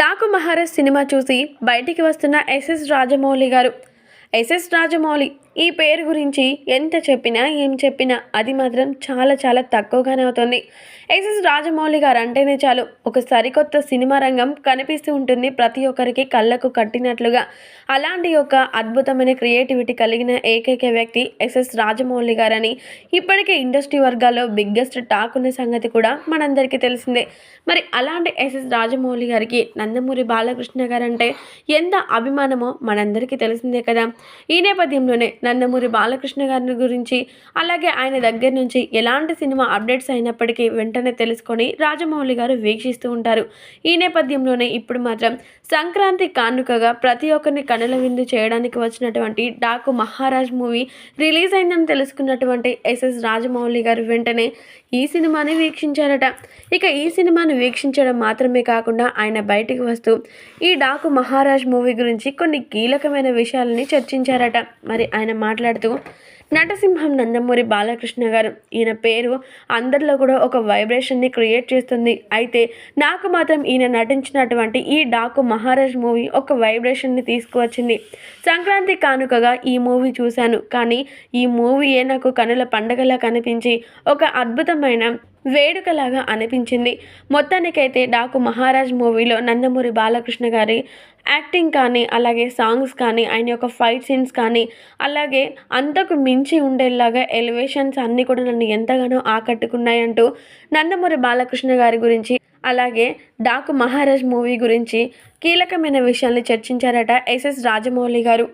Daaku Maharaj cinema చూసి బయటికి వస్తున్న ఎస్ఎస్ రాజమౌళి గారు. ఎస్ఎస్ రాజమౌళి ఈ పేరు గురించి ఎంత చెప్పినా ఏం చెప్పినా అది మాత్రం చాలా చాలా తక్కువగానే అవుతుంది. ఎస్ఎస్ రాజమౌళి గారు అంటేనే చాలు ఒక సరికొత్త సినిమా రంగం కనిపిస్తూ ఉంటుంది ప్రతి ఒక్కరికి కళ్ళకు కట్టినట్లుగా. అలాంటి ఒక అద్భుతమైన క్రియేటివిటీ కలిగిన ఏకైక వ్యక్తి ఎస్ఎస్ రాజమౌళి గారని ఇప్పటికే ఇండస్ట్రీ వర్గాల్లో బిగ్గెస్ట్ టాక్ ఉన్న సంగతి కూడా మనందరికీ తెలిసిందే. మరి అలాంటి ఎస్ఎస్ రాజమౌళి గారికి నందమూరి బాలకృష్ణ గారు అంటే ఎంత అభిమానమో మనందరికీ తెలిసిందే కదా. ఈ నేపథ్యంలోనే నందమూరి బాలకృష్ణ గారి గురించి అలాగే ఆయన దగ్గర నుంచి ఎలాంటి సినిమా అప్డేట్స్ అయినప్పటికీ వెంటనే తెలుసుకొని రాజమౌళి గారు వీక్షిస్తూ ఉంటారు. ఈ నేపథ్యంలోనే ఇప్పుడు మాత్రం సంక్రాంతి కానుకగా ప్రతి ఒక్కరిని కనుల విందు చేయడానికి వచ్చినటువంటి డాకు మహారాజ్ మూవీ రిలీజ్ అయిందని తెలుసుకున్నటువంటి ఎస్ఎస్ రాజమౌళి గారు వెంటనే ఈ సినిమాని వీక్షించారట. ఇక ఈ సినిమాను వీక్షించడం మాత్రమే కాకుండా ఆయన బయటికి వస్తూ ఈ డాకు మహారాజ్ మూవీ గురించి కొన్ని కీలకమైన విషయాలని చర్చించారట. మరి ఆయన మాట్లాడుతూ నటసింహం నందమూరి బాలకృష్ణ గారు ఈయన పేరు అందరిలో కూడా ఒక వైబ్రేషన్ని క్రియేట్ చేస్తుంది. అయితే నాకు మాత్రం ఈయన నటించినటువంటి ఈ డాకు మహారాజ్ మూవీ ఒక వైబ్రేషన్ని తీసుకువచ్చింది. సంక్రాంతి కానుకగా ఈ మూవీ చూశాను. కానీ ఈ మూవీయే నాకు కనుల పండగలా కనిపించి ఒక అద్భుతమైన వేడుకలాగా అనిపించింది. మొత్తానికైతే డాకు మహారాజ్ మూవీలో నందమూరి బాలకృష్ణ గారి యాక్టింగ్ కానీ అలాగే సాంగ్స్ కానీ ఆయన యొక్క ఫైట్ సీన్స్ కానీ అలాగే అంతకు మించి ఉండేలాగా ఎలివేషన్స్ అన్నీ కూడా నన్ను ఎంతగానో ఆకట్టుకున్నాయంటూ నందమూరి బాలకృష్ణ గారి గురించి అలాగే డాకు మహారాజ్ మూవీ గురించి కీలకమైన విషయాల్ని చర్చించారట ఎస్ఎస్ రాజమౌళి గారు.